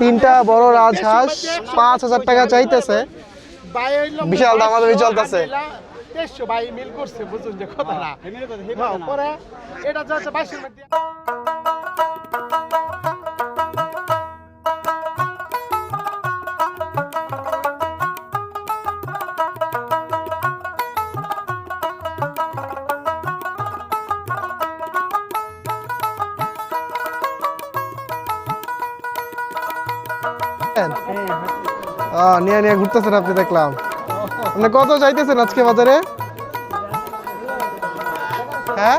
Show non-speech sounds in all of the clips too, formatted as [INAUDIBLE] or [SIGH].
তিনটা বড় রাজহাঁস পাঁচ হাজার টাকা চাইতেছে। বিশাল দামাদামি চলতেছে। দেড়শো ভাই মিল করছে বুঝুন যে কথাটা। হ্যাঁ, পরে এটা যাচ্ছে বাইশের মধ্যে। নিয়ে নিয়ে ঘুরতেছেন আপনি দেখলাম। মানে কত চাইতেছেন আজকে বাজারে? হ্যাঁ?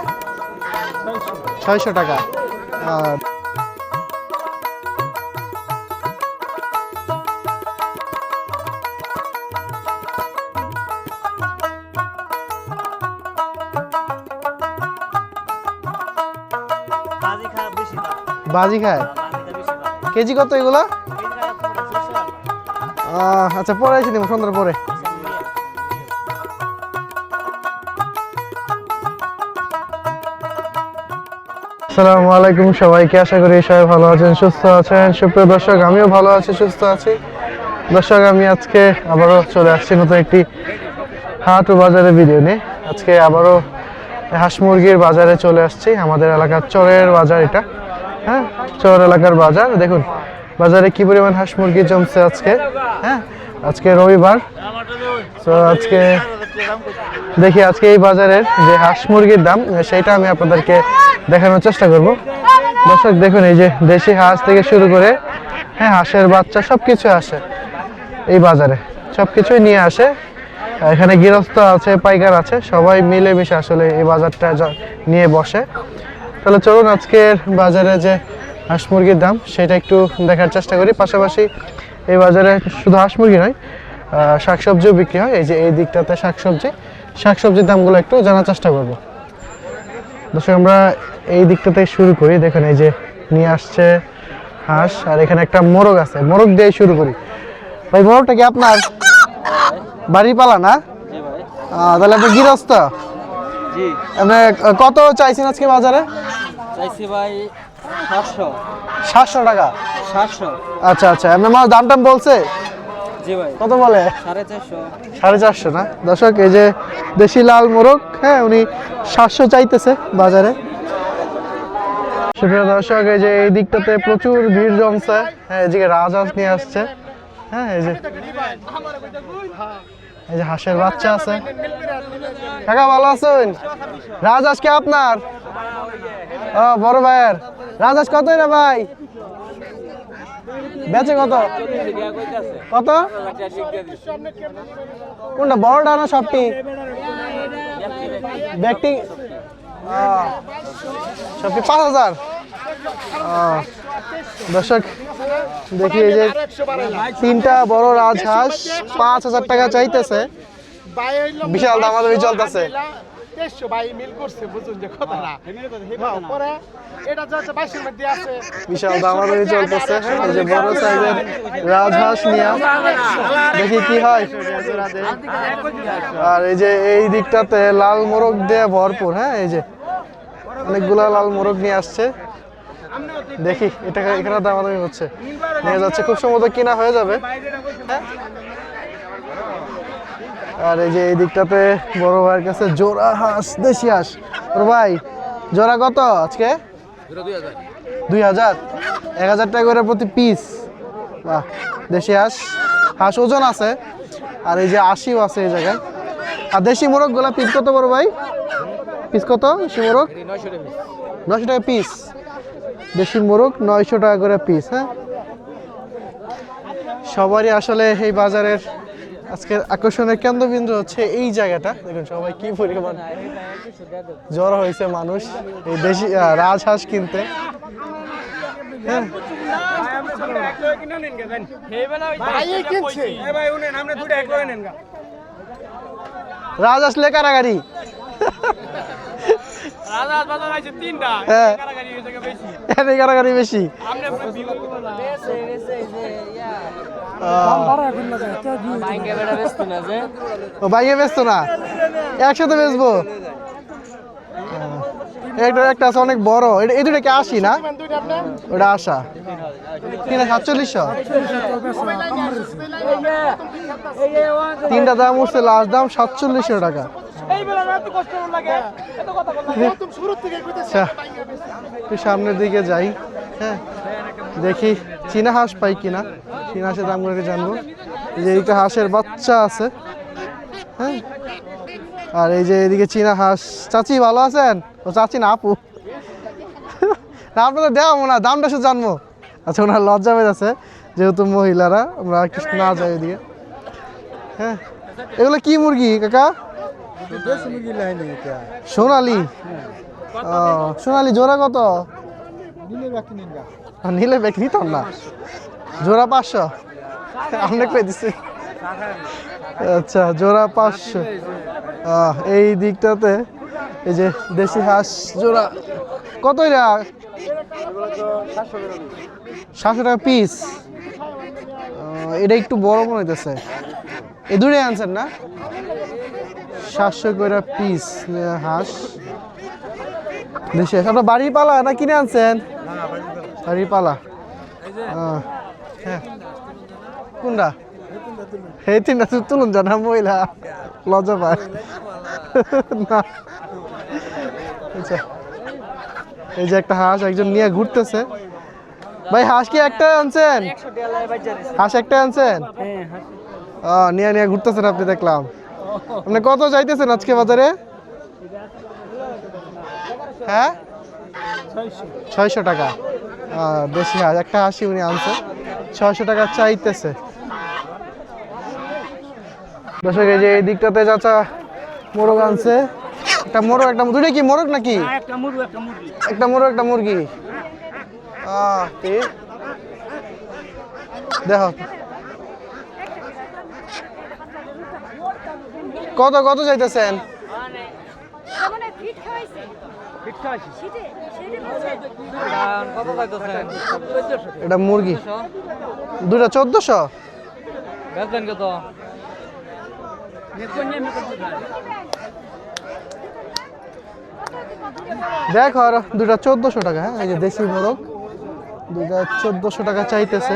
ছয়শো টাকা। বাজি খায় কেজি কত এগুলা? আচ্ছা পরে এসে দিব সন্ধ্যার পরে। আসসালামু আলাইকুম সবাইকে, আশা করি সবাই ভালো আছেন, সুস্থ আছেন। সুপ্রিয় দর্শক, আমিও ভালো আছি, সুস্থ আছি। দর্শক, আমি আজকে আবারও চলে আসছি নতুন একটি হাট ও বাজারের ভিডিও নিয়ে। আজকে আবারও হাঁস মুরগির বাজারে চলে আসছি। আমাদের এলাকার চরের বাজার এটা। হ্যাঁ চর এলাকার বাজার, দেখুন। বাজারে কি পরিমাণ হাঁস মুরগি জমছে আজকে? হ্যাঁ? আজকে রবিবার। তো আজকে দেখি আজকে এই বাজারের যে হাঁস মুরগির দাম, সেটা আমি আপনাদেরকে দেখানোর চেষ্টা করব। দর্শক, দেখুন এই যে দেশি হাঁস থেকে শুরু করে হ্যাঁ হাঁসের বাচ্চা সব কিছু আসে এই বাজারে। সব কিছুই নিয়ে আসে। এখানে গৃহস্থ আছে, পাইকার আছে, সবাই মিলেমিশে আসলে এই বাজারটা নিয়ে বসে। তাহলে চলুন আজকের বাজারে যে হাঁস মুরগির দাম সেটা একটু দেখার চেষ্টা করি। পাশাপাশি এই বাজারে শুধু হাঁস মুরগি নয় শাকসবজিও বিক্রি হয়। এই যে এই দিকটাতে শাকসবজি শাকসবজির দামগুলো একটু জানার চেষ্টা করব। দর্শক আমরা এই দিকটাতে শুরু করি। দেখেন এই যে নিয়ে আসছে হাঁস আর এখানে একটা মোরগ আছে। মোরগ দিয়ে শুরু করি। ভাই মোরগটা কি আপনার? বাড়ি পালা না? তাহলে আপনি গৃহস্থ? আপনি কত চাইছেন আজকে বাজারে? চাইছি ভাই সাতশো। সাতশো টাকা? সাতশো। আচ্ছা আচ্ছা। আপনার মাছ দাম টাম বলছে? জি ভাই। কত বলে? সাড়ে চারশো। সাড়ে চারশো না? দর্শক এই যে দেশি লাল মোরগ হ্যাঁ উনি সাতশো চাইতেছে বাজারে। সুপ্রিয় দর্শক এই যে এই দিকটাতে প্রচুর ভিড় জমছে। হ্যাঁ এদিকে রাজহাঁস নিয়ে আসছে। হ্যাঁ এই যে এই যে হাঁসের বাচ্চা আছে। কাকা ভালো আছেন? রাজহাঁস কে আপনার? বড় ভাইয়ের। রাজহাঁস কত রে ভাই? বেচে কত? কত? কোনটা, বড়টা না সবটি? ব্যক্তি সবটি পাঁচ হাজার। দর্শক, দেখি এই যে তিনটা বড় রাজহাঁস পাঁচ হাজার টাকা চাইতেছে। বিশাল দামাদামি চলতেছে। দেড়শো ভাই মিল করছে বুঝুন যে কথাটা হ্যাঁ, পরে এটা যাচ্ছে বাইশের মধ্যে আছে বিশাল দামাদামি চলতেছে এই যে বড় সাইজের রাজহাঁস নিয়ে দেখি কি হয়। আর এই যে এই দিকটাতে লাল মোরগ দিয়ে ভরপুর হ্যাঁ এই যে অনেকগুলা লাল মোরগ নিয়ে আসছে। দেখি এটা এখানে দামাদামি হচ্ছে। নিয়ে যাচ্ছে। খুব সম্ভবত কিনা হয়ে যাবে। হ্যাঁ? আর এই যে এই দিকটাতে বড় ভাইয়ের কাছে জোড়া হাঁস, দেশি হাঁস। বড় ভাই, জোড়া কত আজকে? দুই হাজার। এক হাজার টাকা করে প্রতি পিস বাহ, দেশি হাঁস। হাঁস ওজন আছে, আর এই যে আশিও আছে এই জায়গায়। আর দেশি মোরগগুলা পিস কত বড় ভাই? পিস কত দেশি মোরগ? নয়শো টাকা পিস দেশি মোরগ নয়শো টাকা করে পিস হ্যাঁ? সবারই আসলে এই বাজারের আজকের আকর্ষণের কেন্দ্রবিন্দু হচ্ছে এই জায়গাটা। দেখুন সবাই কি পরিমাণ জ্বর হয়েছে মানুষ। এই দেশি রাজহাঁস কিনতে। হ্যাঁ। রাজহাঁস লে কারাগারি কারাগারি বেশি। বেড়া বেচতো না? একসাথে বেচবো? আহ, একটা আছে অনেক বড়। এটা- এই দুটো কি আশি না? ওটা আশা। তিন সাতচল্লিশশো? তিনটা দাম উঠছে লাস্ট দাম সাতচল্লিশশো টাকা। আচ্ছা সামনের দিকে যাই হ্যাঁ। দেখি চীনা হাঁস পাই কিনা। চীনা হাঁসের দামগুলোকে জানব। যে এইটা হাঁসের বাচ্চা আছে। হ্যাঁ? আর এই যে এদিকে চীনা হাঁস। চাচি ভালো আছেন? ও চাচি না আপু। না, আপনাদের দেওয়া না দামটা শুধু জানব। আচ্ছা ওনার লজ্জা পেয়ে আছে যেহেতু মহিলারা। আমরা একটু না যাই এদিকে। হ্যাঁ? এগুলো কি মুরগি, কাকা? সোনালি। সোনালি জোড়া কত? নিলে বেক নিতাম না। জোড়া পাঁচশো? আমরা কই দিচ্ছি আচ্ছা জোড়া পাঁচশো। এই দিকটাতে এই যে দেশি হাঁস জোড়া। কত এটা সাতশো টাকা পিস এটা একটু বড় মনে হইতেছে। এ দূরে আনছেন না? সাতশো করে পিস হাঁস। দেশে বাড়ির পালা না কিনে আনছেন? বাড়ির পালা হ্যাঁ। কোনটা? এই তিনটা তো তুলুন জানা মহিলা। লজ্জা পায়। আচ্ছা। এই যে একটা হাঁস একজন নিয়ে ঘুরতেছে। ভাই, হাঁস কি একটা আনছেন? হাঁস একটা আনছেন? নিয়ে নিয়ে ঘুরতেছেন আপনি, দেখলাম। আপনি কত চাইতেছেন আজকে বাজারে? হ্যাঁ? ছয়শো টাকা। আহ, বেশি হাঁস একটা হাসি উনি আনছে। ছয়শো টাকা চাইতেছে। দর্শক এই যে এই দিকটাতে চাচা মোরগ আনছে। একটা মোরগ একটা দুইটা কি মোরগ নাকি? একটা মুরগি একটা মুরগি। একটা মোরগ একটা মুরগি। আহ ঠিক দেখো। কত কত চাইতেছেন? এটা মুরগি। দুটা চোদ্দশো? বেচবেন কত? দেখো আর দুটা চোদ্দশো টাকা হ্যাঁ? এই যে দেশি মোরগ দুটা চোদ্দশো টাকা চাইতেছে।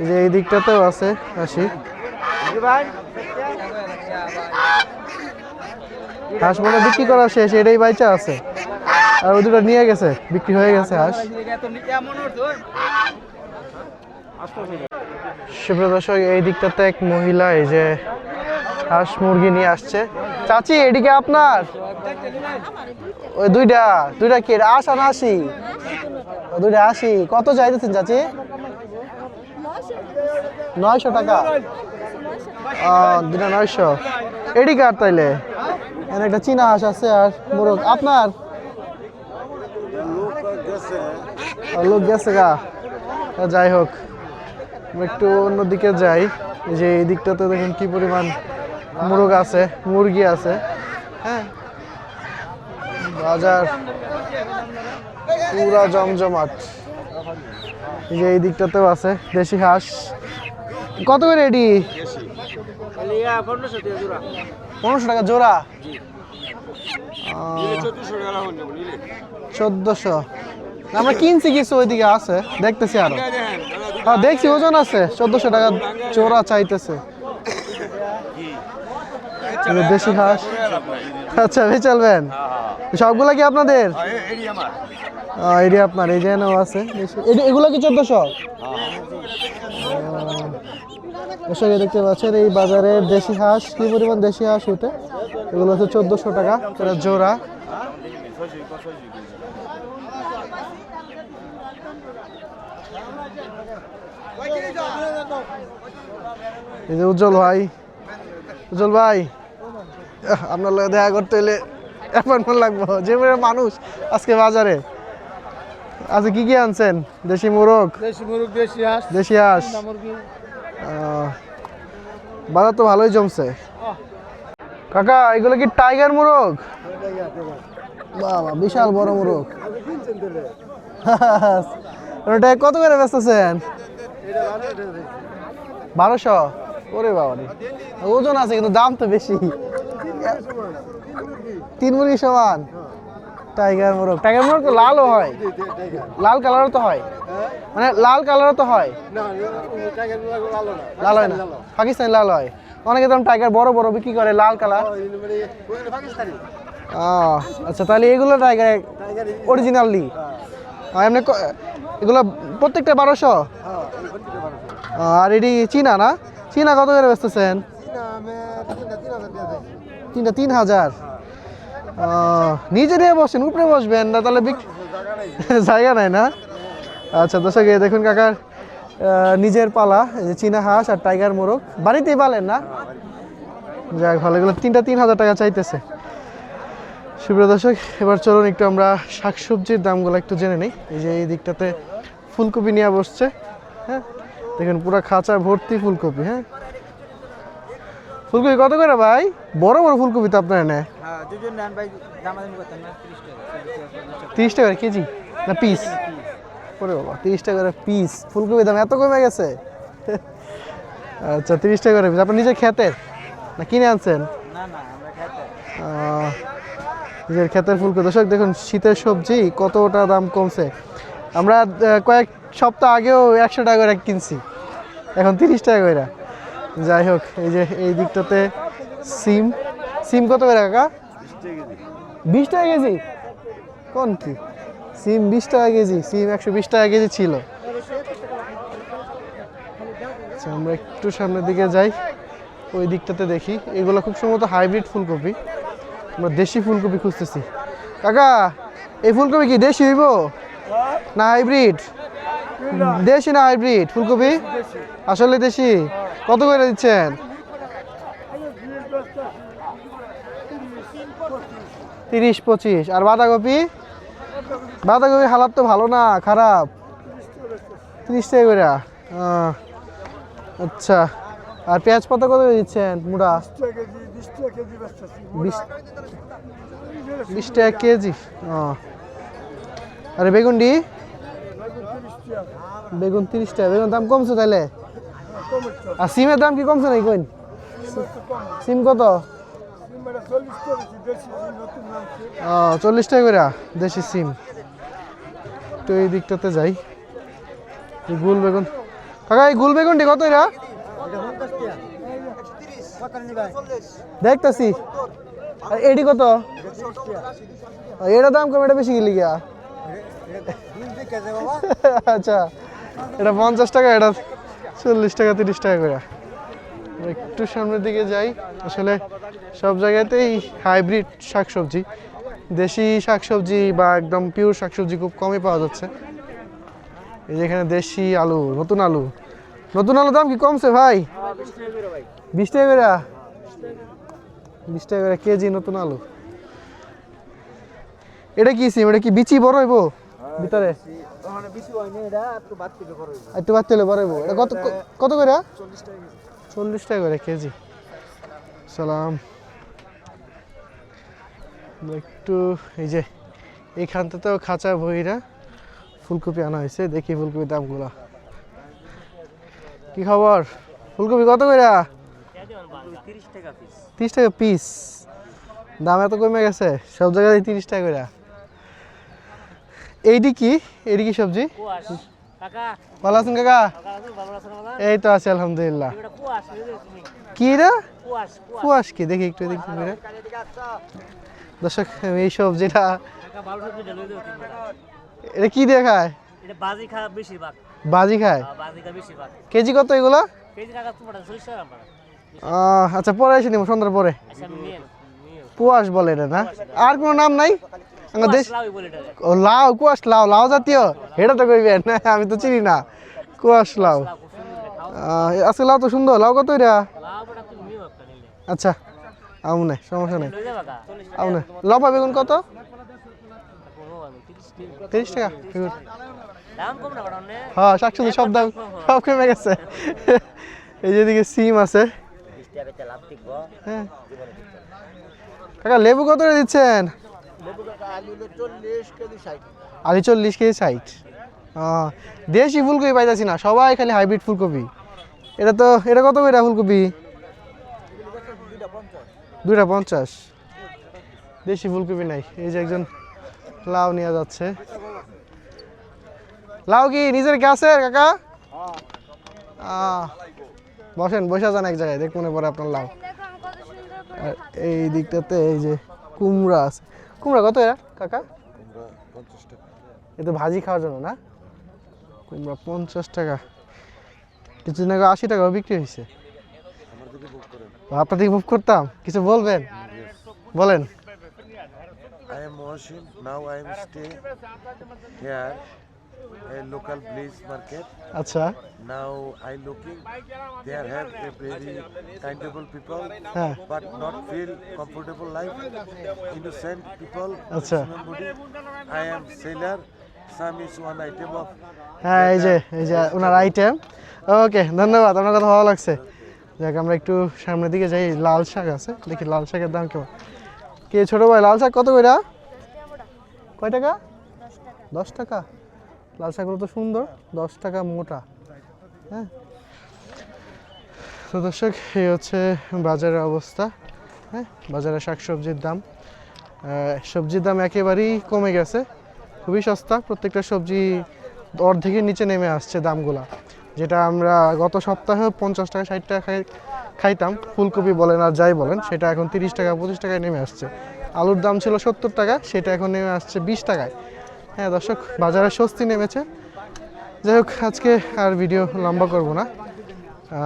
এই যে এই দিকটাতেও আছে আসি হাঁস মনে বিক্রি করা শেষ এটাই বাইচা আছে। আর ওই দুটো নিয়ে গেছে, বিক্রি হয়ে গেছে হাঁস সুপ্রিয় দর্শক, এই দিকটাতে এক মহিলা, এই যে হাঁস মুরগি নিয়ে আসছে। চাচি, এদিকে আপনার? ওই দুইটা দুইটা কি? আশা না আশি দুইটা আশি কত চাইতেছেন চাচি? নয়শো টাকা। দুটা নয়শো। এডি কার তাইলে? একটা চীনা হাঁস আছে আর মোরগ। আপনার ও, লোক গেছে গা। যাই হোক একটু অন্যদিকে যাই। এই যে এই দিকটাতে দেখুন কি পরিমাণ মুরগ আছে মুরগি আছে। হ্যাঁ। বাজার পুরা জমজমাট। এই যে এই দিকটাতেও আছে দেশি হাঁস। কত করে এডি পনেরোশো টাকা জোড়া? চোদ্দশো। আমরা কিনছি কিছু ওইদিকে আছে, দেখতেছি আরও। হ্যাঁ দেখছি, ওজন আছে, চোদ্দশো টাকা জোড়া চাইতেছে। দেশি হাঁস। আচ্ছা চলবেন সবগুলা কি আপনাদের? এটি আপনার, এই যেন আছে। এগুলো কি চোদ্দশো? এই দেখতে পাচ্ছেন, এই বাজারে দেশি হাঁস, কি পরিমাণ দেশি হাঁস উঠে এগুলো হচ্ছে চোদ্দশো টাকা জোড়া। এই যে উজ্জ্বল ভাই। উজ্জ্বল ভাই আপনার লগে দেখা করতে হলে অ্যাপয়েন্টমেন্ট লাগবো। যে মানুষ আজকে বাজারে। আজকে কি কি আনছেন? দেশি মোরগ? দেশি মুরগ দেশি হাঁস দেশি হাঁস। বাজার তো ভালোই জমছে। কাকা এগুলো কি টাইগার মোরগ? বাবা বিশাল বড় মোরগ। [LAUGHS] ওটা কত করে বেচতেছেন? বারোশো? ওরে বাবা ওজন আছে, কিন্তু দাম তো বেশি। তিন মুরগি সমান? টাইগার মোরগ। টাইগার মোরগ তো লালও হয়। লাল কালারও তো হয়। মানে লাল কালারও তো হয়। লাল হয় না? পাকিস্তানি লাল হয়। অনেকে তো টাইগার বড় বড় বিক্রি করে, লাল কালার। আচ্ছা তাহলে এগুলো টাইগার অরিজিনালি এমনি এগুলো প্রত্যেকটা বারোশো? আর এটি চীনা না? চীনা কত করে বেচতেছেন? তিনটা তিন হাজার নিচে নিয়ে বসেন উপরে বসবেন না তাহলে জায়গা নাই না? আচ্ছা দর্শক দেখুন কাকার নিজের পালা চীনা হাঁস আর টাইগার মোরগ। বাড়িতেই পালেন না? যাক ভালো এগুলো তিনটা তিন হাজার টাকা চাইতেছে। সুপ্রিয় দর্শক এবার চলুন একটু আমরা শাকসবজির দামগুলো একটু জেনে নিই। এই যে এই দিকটাতে ফুলকপি নিয়ে বসছে হ্যাঁ? দেখুন পুরো খাঁচা ভর্তি ফুলকপি হ্যাঁ? ফুলকপি কত করে ভাই? বড় বড় ফুলকপি তো আপনার নেয় হ্যাঁ তিরিশ টাকা কেজি? না পিস করে বাবা তিরিশ টাকা করে পিস ফুলকপির দাম এত কমে গেছে? আচ্ছা তিরিশ টাকা করে পিস আপনার নিজের ক্ষেতের? না কিনে আনছেন? নিজের ক্ষেতের ফুলকপি। দর্শক দেখুন শীতের সবজি কতটা দাম কমছে। আমরা কয়েক সপ্তাহ আগেও একশো টাকা করে কিনছি। এখন তিরিশ টাকা করে। যাই হোক, এই যে এই দিকটাতে সিম। সিম কত করে কাকা? বিশ টাকা কেজি। কোন কি? সিম বিশ টাকা কেজি, সিম একশো বিশ টাকা কেজি ছিল। আচ্ছা আমরা একটু সামনের দিকে যাই। ওই দিকটাতে দেখি। এগুলো খুব সম্ভবত হাইব্রিড ফুলকপি। আমরা দেশি ফুলকপি খুঁজতেছি। কাকা, এই ফুলকপি কি দেশি হইব? না হাইব্রিড? দেশি না হাইব্রিড? ফুলকপি? আসলে দেশি। কত করে দিচ্ছেন? তিরিশ, পঁচিশ। আর বাঁধাকপি? বাঁধাকপির হালাত তো ভালো না, খারাপ। তিরিশ টাকা করে। আচ্ছা। আর পেঁয়াজ পাতা কত করে দিচ্ছেন, মুড়া? বিশ টাকা কেজি। ও আরে বেগুনডি বেগুন তিরিশ টাকা বেগুন দাম কমছে তাহলে আর সিমের দাম কি কমছে নাকি কোন সিম কত? ও চল্লিশ টাকা করে দেশি সিম। তো এই দিকটাতে যাই। গুল বেগুন। কাকা, এই গুল বেগুনটি কত এরা? দেখতেছি। এডি কত? এটা দাম কম, এটা বেশি গেলি গিয়া? আচ্ছা এটা পঞ্চাশ টাকা, এটা চল্লিশ টাকা, তিরিশ টাকা করে। একটু সামনের দিকে যাই। আসলে সব জায়গাতেই হাইব্রিড শাকসবজি। দেশি শাকসবজি বা একদম পিওর শাকসবজি খুব কমই পাওয়া যাচ্ছে। এই যে এখানে দেশি আলু, নতুন আলু। নতুন আলুর দাম কি কমছে ভাই? বিশ টাকা করে। বিশ টাকা করে কেজি নতুন আলু। এটা কি সিম? এটা কি বিচি বড় হইব? ভিতরে? একটু বাদ তেলে বড় এটা কত কত করে চল্লিশ টাকা করে কেজি। সালাম। একটু এই যে এইখানটাতেও খাঁচা বইরা ফুলকপি আনা হয়েছে দেখি ফুলকপির দামগুলো। কি খবর? ফুলকপি কত করে তিরিশ টাকা পিস তিরিশ টাকা পিস দাম এত কমে গেছে সব জায়গায় তিরিশ টাকা করে এইটি কি এইটি কি সবজি ভালো আছেন কাকা? এই তো আছে আলহামদুলিল্লাহ। কি রে কুয়াশ কি? দেখি একটু দেখি দর্শক এই সবজিটা এটা কি দিয়ে খায়? বাজি খা বেশিরভাগ। বাজি খায়? বেশিরভাগ। কেজি কত এগুলো? আচ্ছা পরে এসে নিব সন্ধ্যার পরে। আচ্ছা নিয়ে কুয়াশ বলে এটা না? আর কোনো নাম নাই? লাউ কুয়াশ লাউ লাউ জাতীয়? এটা তো কইবেন আমি তো চিনি না। কুয়াশ লাউ। আজকে লাউ তো সুন্দর লাউ কত এটা? আচ্ছা আমু নাই সমস্যা নেই। আমু নাই। লবা বেগুন কত? তিরিশ টাকা বেগুন হ্যাঁ শাকসবজি সব দাম সব কমে গেছে। এই যেদিকে সিম আছে। হ্যাঁ। কাকা লেবু কত দিচ্ছেন? আলি চল্লিশ কেজি সাইট। দেশি ফুলকপি পাইতেছি না, সবাই খালি হাইব্রিড ফুলকপি। এটা তো, এটা কত করে ফুলকপি? দুইটা পঞ্চাশ। দেশি ফুলকপি নাই, এই যে একজন লাউ নিয়ে যাচ্ছে। লাউ কি নিজের গাছের কাকা? বসেন, বসে যান এক জায়গায়, দেখ মনে পড়ে আপনার লাউ। এই দিকটাতে এই যে কুমড়া আছে। কুমড়া কত এরা কাকা? এ তো ভাজি খাওয়ার জন্য না? কুমড়া পঞ্চাশ টাকা। কিছুদিন আগে আশি টাকা বিক্রি হয়েছে। আপনার থেকে বুক করতাম? কিছু বলবেন? বলেন। I am Mohsin. Now I am stay here, a local village market. আচ্ছা Now I looking. There have a very kindable people, হ্যাঁ but not feel comfortable life. Innocent people. আচ্ছা। Somebody. I am seller. Some is one item of. হ্যাঁ এই যে এই যে ওনার item ওকে ধন্যবাদ আপনার কথা ভালো লাগছে যাক আমরা একটু সামনের দিকে যাই লাল শাক আছে দেখি লাল শাকের দাম কেমন কে ছোট ভাই লাল শাক কত কইরা কয় টাকা দশ টাকা লাল শাকগুলো তো সুন্দর, দশ টাকা মোটা। হ্যাঁ? তো দর্শক, এই হচ্ছে বাজারের অবস্থা। হ্যাঁ? বাজারে শাকসবজির দাম। সবজির দাম একেবারেই কমে গেছে। খুবই সস্তা। প্রত্যেকটা সবজি অর্ধেকের নিচে নেমে আসছে দামগুলা। যেটা আমরা গত সপ্তাহে পঞ্চাশ টাকা, ষাট টাকা খাই খাইতাম। ফুলকপি বলেন আর যাই বলেন, সেটা এখন তিরিশ টাকা, পঁচিশ টাকায় নেমে আসছে। আলুর দাম ছিল সত্তর টাকা, সেটা এখন নেমে আসছে বিশ টাকায়। হ্যাঁ দর্শক, বাজারে স্বস্তি নেমেছে। যাই হোক, আজকে আর ভিডিও লম্বা করব না।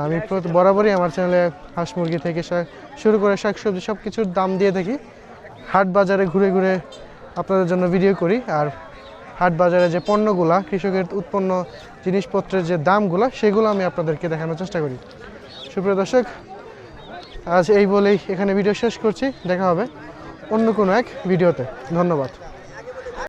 আমি বরাবরই আমার চ্যানেলে হাঁস মুরগি থেকে শুরু করে শাকসবজি সব কিছুর দাম দিয়ে থাকি। হাট বাজারে ঘুরে ঘুরে আপনাদের জন্য ভিডিও করি। আর হাট বাজারে যে পণ্যগুলা, কৃষকের উৎপন্ন জিনিসপত্রের যে দামগুলা, সেগুলো আমি আপনাদেরকে দেখানোর চেষ্টা করি। সুপ্রিয় দর্শক, আজ এই বলেই এখানে ভিডিও শেষ করছি। দেখা হবে অন্য কোনো এক ভিডিওতে ধন্যবাদ।